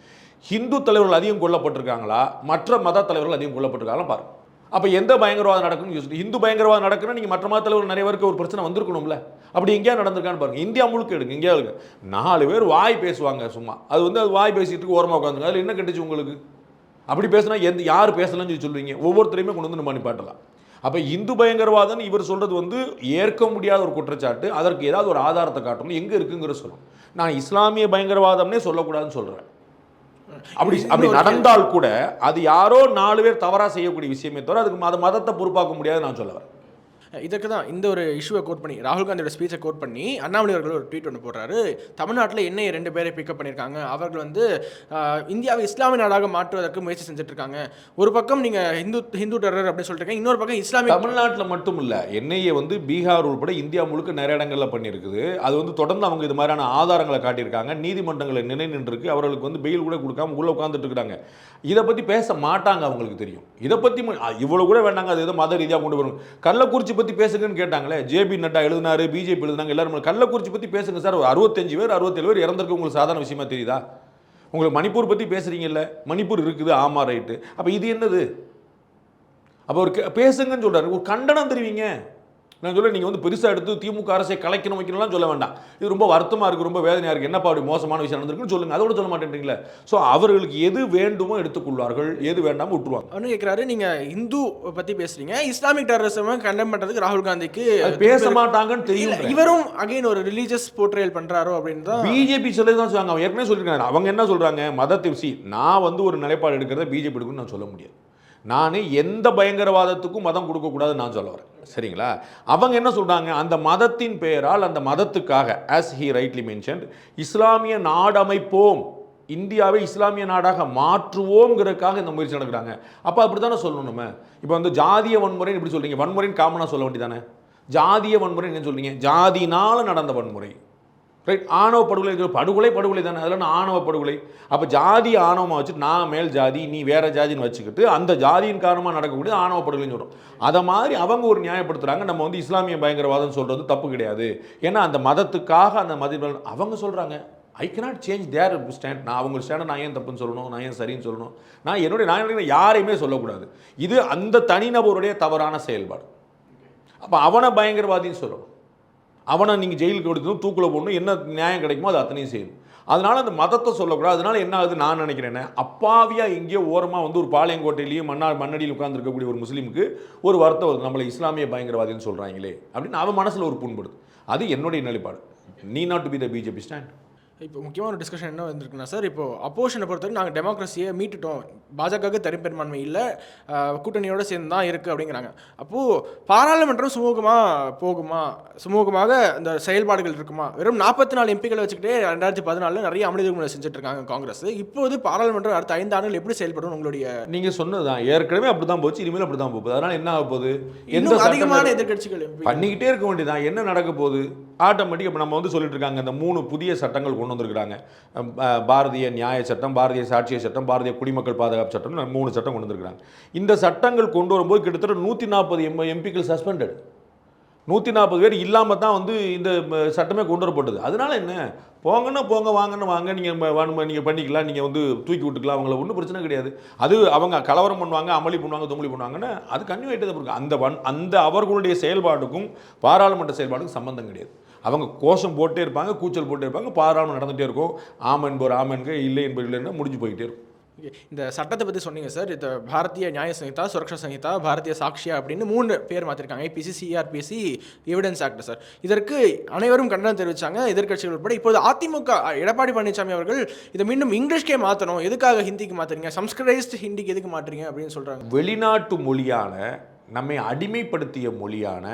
ஹிந்து தலைவர்கள் அதிகம் கொல்லப்பட்டிருக்காங்களா? மற்ற மத தலைவர்கள் அதிகம் கொல்லப்பட்டிருக்காங்களா பாருங்கள் அப்போ எந்த பயங்கரவாதம் நடக்கும்னு யோசிச்சு இந்து பயங்கரவாதம் நடக்குன்னா நீங்கள் மற்ற மாதத்தில் ஒரு நிறைய பேருக்கு ஒரு பிரச்சனை வந்திருக்கணும்ல. அப்படி எங்கேயா நடந்திருக்கான்னு பாருங்க. இந்தியா முழுக்க எடுங்க எங்கேயா இருக்கு நாலு பேர் வாய் பேசுவாங்க சும்மா. அது வந்து அது வாய் பேசிட்டு ஓரமாக உட்காந்துங்க அதில் என்ன கெட்டுச்சு உங்களுக்கு? அப்படி பேசினா எந்த யார் பேசலன்னு சொல்லி சொல்லுவீங்க. ஒவ்வொருத்தரையுமே கொண்டு வந்து நம்ம நிப்பாட்டலாம். அப்போ இந்து பயங்கரவாதம் இவர் சொல்கிறது வந்து ஏற்க முடியாத ஒரு குற்றச்சாட்டு. அதற்கு ஏதாவது ஒரு ஆதாரத்தை காட்டணும். எங்கே இருக்குங்கிற சொல்லணும் நான் இஸ்லாமிய பயங்கரவாதம்னே சொல்லக்கூடாதுன்னு சொல்கிறேன் அப்படி அப்படி நடந்தால் கூட அது யாரோ நாலு பேர் தவறாக செய்யக்கூடிய விஷயமே தவிர அதுக்கு மத மதத்தை பொறுப்பாக்க முடியாது நான் சொல்ல வரேன். இதுக்கு தான் இந்த ஒரு இஷ்யூவை கோட் பண்ணி ராகுல் காந்தியோட ஸ்பீச்சை கோட் பண்ணி அண்ணாமலை அவர்கள் ஒரு ட்வீட் ஒன்று போடுறாரு. தமிழ்நாட்டில் என்ன ரெண்டு பேரை பிக்கப் பண்ணியிருக்காங்க. அவர்கள் வந்து இந்தியாவை இஸ்லாமிய நாடாக மாற்றுவதற்கு முயற்சி செஞ்சுட்டு இருக்காங்க ஒரு பக்கம் நீங்கள் ஹிந்து ஹிந்து டெரர் அப்படின்னு சொல்லிட்டு இன்னொரு பக்கம் இஸ்லாமிய தமிழ்நாட்டில் மட்டும் இல்லை என்ஐஏ வந்து பீகார் உள்பட இந்தியா முழுக்க நிறைய இடங்களில் பண்ணியிருக்குது. அது வந்து தொடர்ந்து அவங்க இது மாதிரியான ஆதாரங்களை காட்டியிருக்காங்க. நீதிமன்றங்களை நிலை நின்றுருக்கு. அவர்களுக்கு வந்து பெயில் கூட கொடுக்காம உள்ளே உட்காந்துட்டு இருக்கிறாங்க இதை பற்றி பேச மாட்டாங்க அவங்களுக்கு தெரியும். இதை பற்றி இவ்வளோ கூட வேண்டாங்க. அது ஏதோ மத ரீதியாக கொண்டு வரும். கள்ளக்குறிச்சி பற்றி பேசுங்கன்னு கேட்டாங்களே. ஜேபி நட்டா எழுதினாரு பிஜேபி எழுதினாங்க எல்லாரும் கள்ளக்குறிச்சி பற்றி பேசுங்க சார். ஒரு அறுபத்தஞ்சு பேர் அறுபத்தேழு பேர் இறந்திருக்கு உங்களுக்கு சாதாரண விஷயமா தெரியுதா? உங்களுக்கு மணிப்பூர் பற்றி பேசுகிறீங்கல்ல மணிப்பூர் இருக்குது ஆமா ரைட்டு. அப்போ இது என்னது? அப்போ ஒரு பேசுங்கன்னு சொல்கிறாரு ஒரு கண்டனம் தெரிவிங்க. நான் சொல்ல நீங்கள் வந்து பெருசாக எடுத்து திமுக அரசை கலைக்கணும் வைக்கணும்லாம் சொல்ல வேண்டாம். இது ரொம்ப வருத்தமாக இருக்குது ரொம்ப வேதனையாக இருக்குது என்னப்பா அப்படி மோசமான விஷயம் நடந்திருக்குன்னு சொல்லுங்கள் அதோட சொல்ல மாட்டேன்றீங்களே. ஸோ அவர்களுக்கு எது வேண்டுமோ எடுத்துக்கொள்வார்கள் எது வேண்டாமோ விட்டுருவாங்க. அவனு கேட்குறாரு நீங்கள் இந்து பற்றி பேசுறீங்க. இஸ்லாமிக் டெரரிசம் கண்டெம் பண்ணுறதுக்கு ராகுல் காந்திக்கு பேச மாட்டாங்கன்னு தெரியும் இவரும் அகைன் ஒரு ரிலீஜியஸ் போர்ட்ரேல் பண்றாரோ அப்படின்னு தான் பிஜேபி சொல்லி தான் சொல்லுவாங்க அவங்க ஏற்கனவே சொல்லியிருக்காங்க. அவங்க என்ன சொல்றாங்க? மதத்தை நான் வந்து ஒரு நிலைப்பாடு எடுக்கிறத பிஜேபி எடுக்குன்னு நான் சொல்ல முடியாது. நான் எந்த பயங்கரவாதத்துக்கும் மதம் கொடுக்கக்கூடாதுன்னு நான் சொல்ல வரேன். சரிங்களா? அவங்க என்ன சொல்கிறாங்க அந்த மதத்தின் பெயரால் அந்த மதத்துக்காக ஆஸ் ஹி ரைட்லி மென்ஷன் இஸ்லாமிய நாடமைப்போம். இந்தியாவை இஸ்லாமிய நாடாக மாற்றுவோங்கிறதுக்காக இந்த முயற்சி நடக்கிறாங்க. அப்போ அப்படி தானே சொல்லணுமே? இப்போ வந்து ஜாதிய வன்முறைன்னு இப்படி சொல்கிறீங்க வன்முறைன்னு காமனாக சொல்ல வேண்டியதானே ஜாதிய வன்முறை என்ன சொல்கிறீங்க ஜாதினால் நடந்த வன்முறை. ரைட் ஆணவ படுகொலை படுகொலை படுகொலை தானே. அதில் நான் ஆணவ படுகொலை. அப்போ ஜாதி ஆணவமாக வச்சுட்டு நான் மேல் ஜாதி நீ வேற ஜாதின்னு வச்சுக்கிட்டு அந்த ஜாதியின் காரணமாக நடக்கக்கூடிய ஆணவ படுகொலைன்னு சொல்கிறோம் அதை மாதிரி அவங்க ஒரு நியாயப்படுத்துகிறாங்க நம்ம வந்து இஸ்லாமிய பயங்கரவாதம் சொல்கிறது தப்பு கிடையாது. ஏன்னா அந்த மதத்துக்காக அந்த மத அவங்க சொல்கிறாங்க I cannot change their stand நான் அவங்க ஸ்டாண்டை நான் ஏன் தப்புன்னு சொல்லணும்? நான் ஏன் சரின்னு சொல்லணும்? நான் என்னுடைய நான் யாரையுமே சொல்லக்கூடாது. இது அந்த தனிநபருடைய தவறான செயல்பாடு. அப்போ அவனை பயங்கரவாதின்னு சொல்லணும். அவனை நீங்கள் ஜெயிலுக்கு கொடுக்கணும் தூக்கில் போடணும் என்ன நியாயம் கிடைக்குமோ அது அத்தனையும் செய்யணும். அதனால் அந்த மதத்தை சொல்லக்கூடாது. அதனால என்ன ஆகுது நான் நினைக்கிறேன்னா அப்பாவியாக எங்கேயோ ஓரமாக வந்து ஒரு பாளையங்கோட்டையிலேயும் மண்ணா மண்ணடியில் உட்காந்துருக்கக்கூடிய ஒரு முஸ்லீமுக்கு ஒரு வருத்தம் வருது. நம்மளை இஸ்லாமிய பயங்கரவாதின்னு சொல்கிறாங்களே அப்படின்னு அவன் மனசில் ஒரு புண்படுது. அது என்னுடைய நிலைப்பாடு. நீ not to be the BJP stand இப்போ முக்கியமான ஒரு டிஸ்கஷன் என்ன வந்திருக்குன்னா சார் இப்போ அப்போஷனை பொறுத்தவரை நாங்கள் டெமோக்ரஸியை மீட்டுட்டோம். பாஜகவுக்கு தனிப்பெரும்பான்மை இல்லை. கூட்டணியோட சேர்ந்து தான் இருக்குது அப்படிங்கிறாங்க. அப்போது பாராளுமன்றம் சுமூகமாக போகுமா? சுமூகமாக இந்த செயல்பாடுகள் இருக்குமா? வெறும் நாற்பத்தி நாலு எம்பிக்களை வச்சுக்கிட்டே ரெண்டாயிரத்தி பதினாலில் நிறைய அமளிதுமுறை செஞ்சுட்டு இருக்காங்க காங்கிரஸ். இப்போது பாராளுமன்றம் அடுத்த ஐந்து ஆண்டுகள் எப்படி செயல்படும் உங்களுடைய நீங்கள் சொன்னதுதான். ஏற்கனவே அப்படி தான் போச்சு இனிமேல் அப்படி தான் போகுது. அதனால என்ன ஆக போகுது? எந்த அதிகமான எதிர்க்கட்சிகள் MP பண்ணிக்கிட்டே இருக்க வேண்டியதான் என்ன நடக்க போகுது? ஆட்டோமேட்டிக் இப்போ நம்ம வந்து சொல்லிட்டு இருக்காங்க இந்த மூணு புதிய சட்டங்கள் கொண்டு வந்திருக்கிறாங்க. பாரதிய நியாய சட்டம் பாரதிய சாட்சிய சட்டம் பாரதிய குடிமக்கள் பாதுகாப்பு சட்டம் மூணு சட்டம் கொண்டு வந்திருக்கிறாங்க. இந்த சட்டங்கள் கொண்டு வரும்போது கிட்டத்தட்ட நூற்றி நாற்பது எம் எம்பிக்கள் சஸ்பெண்டட். நூற்றி நாற்பது பேர் இல்லாமல் தான் வந்து இந்த சட்டமே கொண்டு வரப்பட்டது. அதனால் என்ன? போங்கன்னா போங்க வாங்கன்னு வாங்க. நீங்கள் நீங்கள் பண்ணிக்கலாம். நீங்கள் வந்து தூக்கி விட்டுக்கலாம். அவங்கள ஒன்றும் பிரச்சனை கிடையாது. அது அவங்க கலவரம் பண்ணுவாங்க அமளி பண்ணுவாங்க தும்மலி பண்ணுவாங்கன்னு அது கன்னியூ ஆகிட்டு அந்த அந்த அவர்களுடைய செயல்பாடுக்கும் பாராளுமன்ற செயல்பாடுக்கும் சம்மந்தம் கிடையாது. அவங்க கோஷம் போட்டே இருப்பாங்க கூச்சல் போட்டே இருப்பாங்க பாராளுமன்றம் நடந்துகிட்டே இருக்கும். ஆம் என்பவர் ஆம் என்க இல்லை என்பவர் இல்லைன்னா முடிஞ்சு போயிட்டே இருக்கும். இந்த சட்டத்தை பற்றி சொன்னீங்க சார் இந்த பாரதிய நியாய சங்கீதா சுரக்ஷா சங்கீதா பாரதிய சாக்ஷியா அப்படின்னு மூணு பேர் மாற்றிருக்காங்க IPC CrPC evidence act sir இதற்கு அனைவரும் கண்டனம் தெரிவித்தாங்க எதிர்க்கட்சிகள் உட்பட இப்போது அதிமுக எடப்பாடி பழனிசாமி அவர்கள் இதை மீண்டும் இங்கிலீஷ்க்கே மாற்றணும் எதுக்காக ஹிந்திக்கு மாற்றுறீங்க சம்ஸ்கிரைஸ்டு ஹிந்திக்கு எதுக்கு மாற்றுறீங்க அப்படின்னு சொல்கிறாங்க வெளிநாட்டு மொழியான நம்மை அடிமைப்படுத்திய மொழியான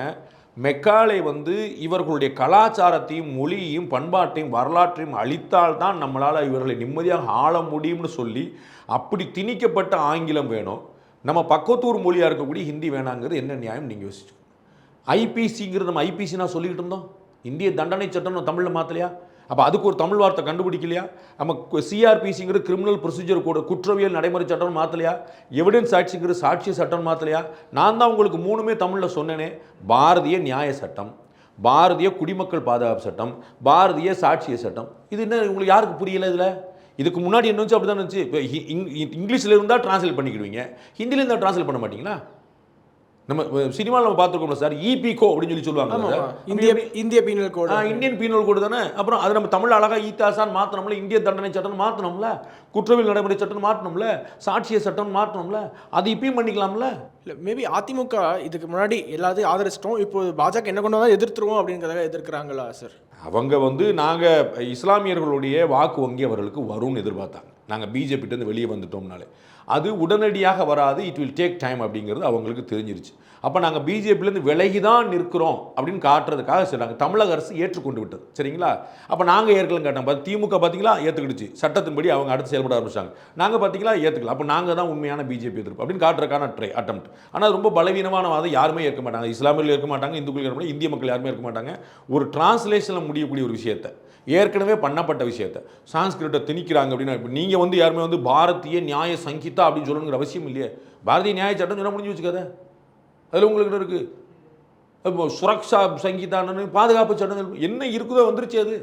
மெக்காலை வந்து இவர்களுடைய கலாச்சாரத்தையும் மொழியையும் பண்பாட்டையும் வரலாற்றையும் அழித்தால்தான் நம்மளால் இவர்களை நிம்மதியாக ஆள முடியும்னு சொல்லி அப்படி திணிக்கப்பட்ட ஆங்கிலம் வேணும். நம்ம பக்கத்தூர் மொழியாக இருக்கக்கூடிய ஹிந்தி வேணாங்கிறது என்ன நியாயம்? நீங்கள் யோசிச்சு ஐபிசிங்கிறது நம்ம ஐபிசி நான் சொல்லிக்கிட்டு இருந்தோம். இந்திய தண்டனை சட்டம் தமிழில் மாற்றலையா அப்போ அதுக்கு ஒரு தமிழ் வார்த்தை கண்டுபிடிக்கலையா? நம்ம சிஆர்பிசிங்கிறது கிரிமினல் ப்ரொசீஜர் கூட குற்றவியல் நடைமுறை சட்டம் மாற்றலையா எவிடன்ஸ் சாட்சிங்கிறது சாட்சிய சட்டம் மாற்றலையா நான் தான் உங்களுக்கு மூணுமே தமிழில் சொன்னேனே. பாரதிய நியாய சட்டம் பாரதிய குடிமக்கள் பாதுகாப்பு சட்டம் பாரதிய சாட்சிய சட்டம். இது என்ன உங்களுக்கு யாருக்கு புரியல இதில்? இதுக்கு முன்னாடி என்ன வந்துச்சு அப்படி தான் இருந்துச்சு. இப்போ இங்கிலீஷில் இருந்தால் ட்ரான்ஸ்லேட் பண்ணிக்கிடுவீங்க. ஹிந்தியில் இருந்தால் ட்ரான்ஸ்லேட் பண்ண மாட்டிங்களா? நம்ம சினிமாவில் நம்ம பார்த்துருக்கோம்ல சார் இபிகோ அப்படின்னு சொல்லி சொல்லுவாங்க. இந்திய இந்திய பீனல் கோடு ஆ, இந்தியன் பீனல் கோடு தானே? அப்புறம் அதை நம்ம தமிழ் அழகா ஈத்தாசான் மாற்றணும்ல இந்திய தண்டனை சட்டம் மாற்றணும்ல குற்றவியல் நடைமுறை சட்டம் மாற்றணும்ல சாட்சிய சட்டம் மாற்றணும்ல அது இப்பயும் பண்ணிக்கலாம்ல? இல்லை மேபி அதிமுக இதுக்கு முன்னாடி எல்லாத்தையும் ஆதரிச்சிட்டோம் இப்போ பாஜக என்ன கொண்டு வந்தால் எதிர்த்துருவோம் அப்படிங்கிறத எதிர்க்கிறாங்களா சார் அவங்க வந்து நாங்கள் இஸ்லாமியர்களுடைய வாக்கு வங்கி அவர்களுக்கு வரும்னு எதிர்பார்த்தாங்க. நாங்கள் பிஜேபிட்டேருந்து வெளியே வந்துட்டோம்னாலே. அது உடனடியாக வராது. இட் வில் டேக் டைம் அப்படிங்கிறது அவங்களுக்கு தெரிஞ்சிருச்சு. அப்போ நாங்கள் பிஜேபிலேருந்து விலகி தான் நிற்கிறோம் அப்படின்னு காட்டுறதுக்காக சொல்கிறாங்க தமிழக அரசு ஏற்றுக்கொண்டு விட்டது. சரிங்களா? அப்போ நாங்கள் ஏற்கலாம் கேட்டோம். பார்த்து திமுக பார்த்தீங்களா ஏற்றுக்கிடுச்சு சட்டத்தின்படி அவங்க அடுத்து செயல்பட ஆரம்பிச்சாங்க. நாங்கள் பார்த்தீங்களா ஏற்றுக்கல அப்போ நாங்கள் தான் உண்மையான பிஜேபி எதிர்ப்பு அப்படின்னு காட்டுறதுக்கான ட்ரை அட்டம் ஆனால் ரொம்ப பலவீனமான வாதம். யாருமே ஏற்க மாட்டாங்க. இஸ்லாமியர்கள் இருக்க மாட்டாங்க. இந்துக்கள் இருக்க மாட்டாங்க. இந்திய மக்கள் யாருமே இருக்க மாட்டாங்க. ஒரு டிரான்ஸ்லேஷனில் முடியக்கூடிய ஒரு விஷயத்தை. ஏற்கனவே பண்ணப்பட்ட விஷயத்தை. சான்ஸ்கிரிட்டை திணிக்கிறாங்க அப்படின்னா இப்போ நீங்கள் வந்து யாருமே வந்து பாரதிய நியாய சங்கீதா அப்படின்னு சொல்லணுங்கிற அவசியம் இல்லையே. பாரதிய நியாய சட்டம் சொன்னால் முடிஞ்சு வச்சுக்காத. அதில் உங்களுக்கு இருக்குது இப்போ சுரக்ஷா சங்கீதான்னு பாதுகாப்பு சட்டம் என்ன இருக்குதோ வந்துருச்சு அது.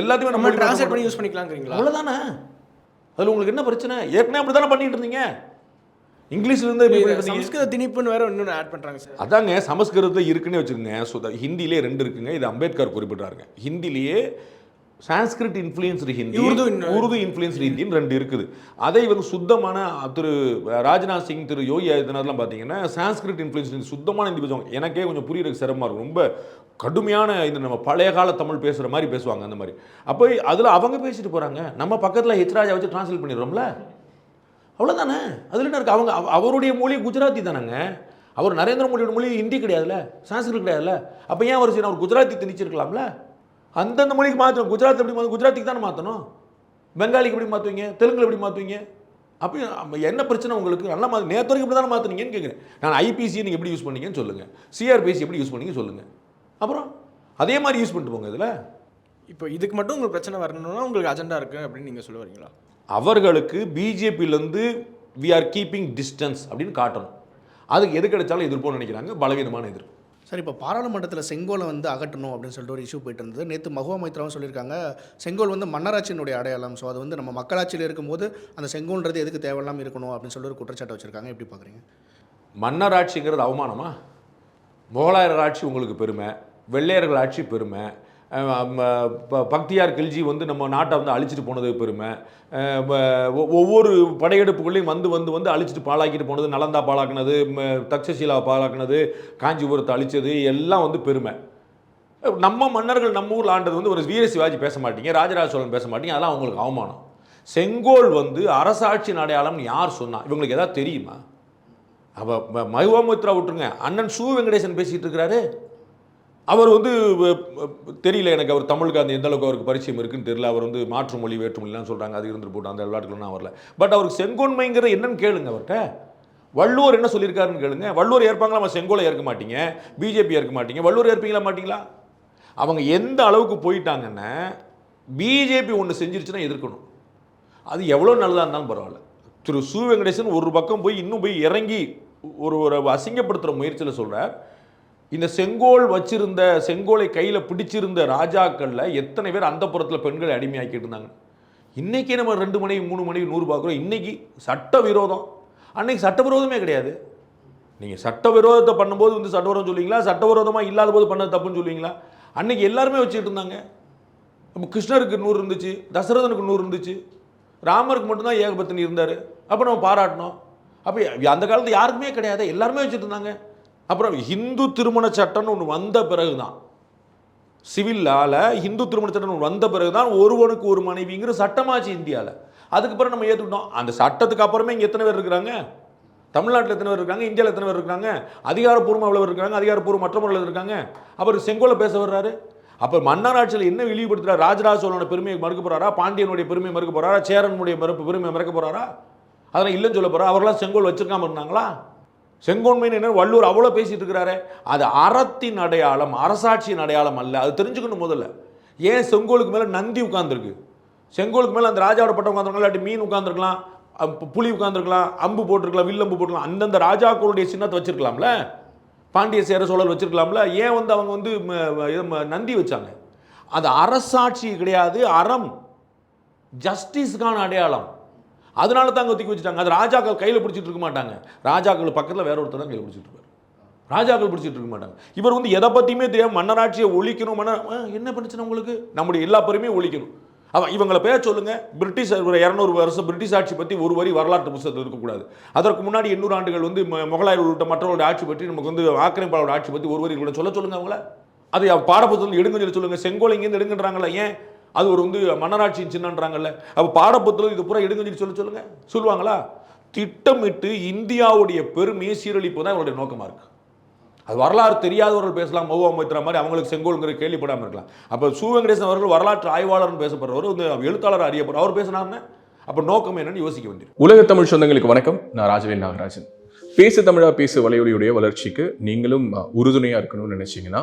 எல்லாத்தையுமே நம்ம நம்ம டிரான்ஸ்லேட் பண்ணி யூஸ் பண்ணிக்கலாங்கிறீங்களா? அவ்வளோதானே அதில் உங்களுக்கு என்ன பிரச்சனை? ஏற்கனவே அப்படி தானே பண்ணிட்டு இருந்தீங்க? இங்கிலீஷ்ல இருந்து எப்படி இது பண்ணிட்டு இருந்தீங்க? சமஸ்கிருத திணிப்புன்னு வேற இன்னொன்று ஆட் பண்ணுறாங்க சார். அதாங்க சமஸ்கிருதத்தில் இருக்குன்னே வச்சுக்கோங்க. சுத ஹிந்திலே ரெண்டு இருக்குங்க. இது அம்பேத்கர் குறிப்பிட்றாருங்க. ஹிந்திலேயே Sanskrit influenced Hindi Urdu Urdu influenced ஹிந்தின்னு ரெண்டு இருக்குது. அதை இவங்க சுத்தமான திரு ராஜ்நாத் சிங் திரு யோகி ஆதித்யநாத்லாம் பார்த்தீங்கன்னா சான்ஸ்கிரிட் இன்ஃப்ளூயன்ஸ் ஹிந்தி சுத்தமான ஹிந்தி பேசுவாங்க. எனக்கே கொஞ்சம் புரியறதுக்கு சிரமமாக இருக்கும். ரொம்ப கடுமையான இது நம்ம பழைய கால தமிழ் பேசுகிற மாதிரி பேசுவாங்க அந்த மாதிரி. அப்போ அதில் அவங்க பேசிட்டு போகிறாங்க நம்ம பக்கத்தில் ஹெச்ராஜா வச்சு டிரான்ஸ்லேட் பண்ணிடுறோம்ல? அவ்வளோதானே அதில் என்ன இருக்குது அவங்க அவருடைய மொழி குஜராத்தி தானேங்க. அவர் நரேந்திர மோடியோட மொழி ஹிந்தி கிடையாதுல்ல? சான்ஸ்கிரிட் கிடையாதுல்ல? அப்போ ஏன் அவர் சரி அவர் குஜராத்தி திணிச்சிருக்கலாம்ல? அந்தந்த மொழிக்கு மாற்றணும் குஜராத் எப்படி மாற்றணும் குஜராத்திக்கு தானே மாற்றணும் பெங்காலிக்கு எப்படி மாற்றுவீங்க தெலுங்கில் எப்படி மாற்றுவீங்க அப்படி என்ன பிரச்சனை உங்களுக்கு? நல்ல மாதிரி நேற்று வரைக்கும் இப்படி தானே மாற்றுனீங்கன்னு கேட்குறேன் நான் ஐபிசி நீங்கள் எப்படி யூஸ் பண்ணீங்கன்னு சொல்லுங்கள் சிஆர்பிசி எப்படி யூஸ் பண்ணீங்க சொல்லுங்கள் அப்புறம் அதே மாதிரி யூஸ் பண்ணிட்டு போங்க இதில். இப்போ இதுக்கு மட்டும் உங்களுக்கு பிரச்சனை வரணும்னா உங்களுக்கு அஜெண்டா இருக்குது அப்படின்னு நீங்கள் சொல்ல வரீங்களா? அவர்களுக்கு பிஜேபியிலேருந்து வி ஆர் கீப்பிங் டிஸ்டன்ஸ் அப்படின்னு காட்டணும். அதுக்கு எது கிடைச்சாலும் எதிர்ப்போம்னு நினைக்கிறாங்க. பலவீனமான எதிர்ப்பு. சார் இப்போ பாராளுமன்றத்தில் செங்கோலை வந்து அகற்றணும் அப்படின்னு சொல்லிட்டு ஒரு இஷ்யூ போயிட்டு இருந்தது. நேற்று மகுவா மைத்ராவும் சொல்லியிருக்காங்க செங்கோல் வந்து மன்னராட்சியினுடைய அடையாளம். ஸோ அது வந்து நம்ம மக்களாட்சியில் இருக்கும்போது அந்த செங்கோல்ன்றது எதுக்கு தேவையில்லாமல் இருக்கணும் அப்படின்னு சொல்லி ஒரு குற்றச்சாட்டு வச்சிருக்காங்க. எப்படி பார்க்குறீங்க மன்னர் அவமானமா? முகலாயர் ஆட்சி உங்களுக்கு பெருமை வெள்ளையர்கள் ஆட்சி பெருமை பக்தியார் கில்ஜி வந்து நம்ம நாட்டை வந்து அழிச்சிட்டு போனது பெருமை. ஒவ்வொரு படையெடுப்புகளையும் வந்து வந்து வந்து அழிச்சிட்டு பாழாக்கிட்டு போனது நலந்தா பாழாக்குனது தக்ஷசீலாவை தக்ஷசீலா பாழாக்குனது காஞ்சிபுரத்தை அழிச்சது எல்லாம் வந்து பெருமை. நம்ம மன்னர்கள் நம்ம ஊரில் ஆண்டது வந்து ஒரு வீர சிவாஜி பேச மாட்டீங்க ராஜராஜ சோழன் பேச மாட்டீங்க அதெல்லாம் அவங்களுக்கு அவமானம். செங்கோல் வந்து அரசாட்சியின் அடையாளம்னு யார் சொன்னா இவங்களுக்கு ஏதாவது தெரியுமா? அவ ம- மகுவாமுத்ரா விட்டுருங்க அண்ணன் சு வெங்கடேசன் பேசிகிட்டு இருக்கிறாரு. அவர் வந்து தெரியல எனக்கு அவர் தமிழுக்கு அந்த எந்த அளவுக்கு அவருக்கு பரிச்சயம் இருக்குன்னு தெரியல. அவர் வந்து மாற்று மொழி வேற்றுமொழிலாம் சொல்கிறாங்க அது இருந்துட்டு போட்டு அந்த விளையாட்டுக்குள்ள வரல. பட் அவருக்கு செங்கோன்மைங்கிறது என்னன்னு கேளுங்க அவர்கிட்ட. வள்ளுவர் என்ன சொல்லியிருக்காருன்னு கேளுங்க. வள்ளுவர் ஏற்பாங்களா? நம்ம செங்கோலை ஏற்க மாட்டீங்க. பிஜேபி ஏற்க மாட்டீங்க. வள்ளுவர் ஏற்பீங்களா? மாட்டீங்களா? அவங்க எந்த அளவுக்கு போயிட்டாங்கன்னா பிஜேபி ஒன்று செஞ்சிருச்சுன்னா எதிர்க்கணும். அது எவ்வளோ நல்லதாக இருந்தாலும் பரவாயில்ல. திரு சு. வெங்கடேசன் ஒரு பக்கம் போய் இன்னும் போய் இறங்கி ஒரு ஒரு அசிங்கப்படுத்துகிற முயற்சியில் சொல்கிறார் இந்த செங்கோல் வச்சிருந்த செங்கோலை கையில் பிடிச்சிருந்த ராஜாக்களில் எத்தனை பேர் அந்த புறத்தில் பெண்களை அடிமையாக்கிட்டு இருந்தாங்க? இன்றைக்கி நம்ம ரெண்டு மணி மூணு மணிக்கு நூறு பார்க்குறோம். இன்றைக்கி சட்ட விரோதம் அன்னைக்கு சட்டவிரோதமே கிடையாது. நீங்கள் சட்டவிரோதத்தை பண்ணும்போது வந்து சட்டவிரோதம் சொல்லுவீங்களா? சட்டவிரோதமாக இல்லாத போது பண்ணது தப்புன்னு சொல்லுவீங்களா? அன்னைக்கு எல்லாருமே வச்சுட்டு இருந்தாங்க. அப்போ கிருஷ்ணருக்கு நூறு இருந்துச்சு தசரதனுக்கு நூறு இருந்துச்சு. ராமருக்கு மட்டும்தான் ஏகபத்தினி இருந்தார். அப்போ நம்ம பாராட்டினோம் அப்போ அந்த காலத்தில் யாருக்குமே கிடையாது. எல்லாருமே வச்சுட்டு இருந்தாங்க. அப்புறம் ஹிந்து திருமண சட்டம்னு ஒன்று வந்த பிறகு தான் சிவில்லால் ஹிந்து திருமண சட்டம் ஒன்று வந்த பிறகு தான் ஒருவனுக்கு ஒரு மனைவிங்கிற சட்டமாச்சு இந்தியாவில் அதுக்கு பிறகு நம்ம ஏற்றுக்கிட்டோம் அந்த சட்டத்துக்கு அப்புறமே இங்கே எத்தனை பேர் இருக்கிறாங்க? தமிழ்நாட்டில் எத்தனை பேர் இருக்காங்க இந்தியாவில் எத்தனை பேர் இருக்காங்க அதிகாரப்பூர்வம் எவ்வளோ இருக்காங்க அதிகாரப்பூர்வம் மற்ற முறையில் இருக்காங்க. அவர் செங்கோலை பேச வர்றாரு. அப்போ மன்னராட்சியில் என்ன இழிவுபடுத்துறாரு? ராஜராஜ சோழனோட பெருமையை மறுக்க போகிறாரா பாண்டியனுடைய பெருமையை மறுக்க போறாரா? சேரனுடைய மறுப்பு பெருமையை மறக்க போகிறாரா அதெல்லாம் இல்லைன்னு சொல்ல போகிறா அவரெல்லாம் செங்கோல் வச்சிருக்காம இருந்தாங்களா? செங்கோன்மைன்னு என்ன வள்ளுவர் அவ்வளோ பேசிட்டு இருக்கிறாரு. அது அறத்தின் அடையாளம் அரசாட்சியின் அடையாளம் அல்ல. அது தெரிஞ்சுக்கணும் முதல்ல. ஏன் செங்கோலுக்கு மேலே நந்தி உட்காந்துருக்கு செங்கோலுக்கு மேலே அந்த ராஜாவோட பட்டம் உட்காந்துருக்கலாம் இல்லாட்டி மீன் உட்காந்துருக்கலாம் புலி உட்காந்துருக்கலாம் அம்பு போட்டிருக்கலாம் வில்லம்பு போட்டிருக்கலாம் அந்தந்த ராஜாக்களுடைய சின்னத்தை வச்சிருக்கலாம்ல? பாண்டிய சேர சோழர் வச்சிருக்கலாம்ல? ஏன் வந்து அவங்க வந்து ம- நந்தி வச்சாங்க? அது அரசாட்சி கிடையாது அறம். ஜஸ்டிஸ்க்கான அடையாளம். அதனால தான் அங்கே ஒதுக்கி வச்சுட்டாங்க. அது ராஜாக்கள் கையில் பிடிச்சிட்டு இருக்க மாட்டாங்க. ராஜாக்கள் பக்கத்தில் வேற ஒருத்தர் தான் கையில் பிடிச்சிட்டு இருப்பார். ராஜாக்கள் பிடிச்சிட்டு இருக்க மாட்டாங்க. இவர் வந்து எதை பற்றியுமே தெரியாமல் மன்னராட்சியை ஒழிக்கணும் மன்னர் என்ன பிரச்சனை உங்களுக்கு? நம்முடைய எல்லா பெருமையும் ஒழிக்கணும். அவன் இவங்களை பேர் சொல்லுங்க. பிரிட்டிஷ் ஒரு இரநூறு வருஷம் பிரிட்டிஷ் ஆட்சி பற்றி ஒரு வரி வரலாற்று புத்தகத்தில் இருக்கக்கூடாது. அதற்கு முன்னாடி எண்ணூறு ஆண்டுகள் வந்து முகலாயர் உள்ளிட்ட மற்றவருடைய ஆட்சி பற்றி நமக்கு வந்து ஆக்கிரமிப்பாளரோட ஆட்சி பற்றி ஒரு வரி கூட சொல்ல சொல்லுங்க அவங்கள. அதை பாடப்புத்தகத்தில் எடுங்க சொல்லி சொல்லுங்க. செங்கோல் இங்கேருந்து எடுங்கன்றாங்களா ஏன்? அது ஒரு வந்து மன்னராட்சியின் சின்னன்றாங்கல்ல. அப்போ பாடப்புத்தகம் இது பூரா எடுங்கன்னு சொல்லி சொல்ல சொல்லுங்க. சொல்லுவாங்களா? திட்டமிட்டு இந்தியாவுடைய பெருமையை சீரழிப்பு தான் அவருடைய நோக்கமாக இருக்குது அது வரலாறு தெரியாதவர்கள் பேசலாம் மௌவா மைத்ரா மாதிரி அவங்களுக்கு செங்கோல்ங்கிற கேள்விப்படாமல் இருக்கலாம். அப்போ சு. வெங்கடேசன் அவர்கள் வரலாற்று ஆய்வாளர்னு பேசப்படுறவர் வந்து எழுத்தாளர் அறியப்படுற அவர் பேசினாருன்னா அப்போ நோக்கம் என்னன்னு யோசிக்க வேண்டியது. உலக தமிழ் சொந்தங்களுக்கு வணக்கம். நான் ராஜவேல் நாகராஜன். பேசு தமிழா பேசு வலையொலியுடைய வளர்ச்சிக்கு நீங்களும் உறுதுணையாக இருக்கணும்னு நினச்சிங்கன்னா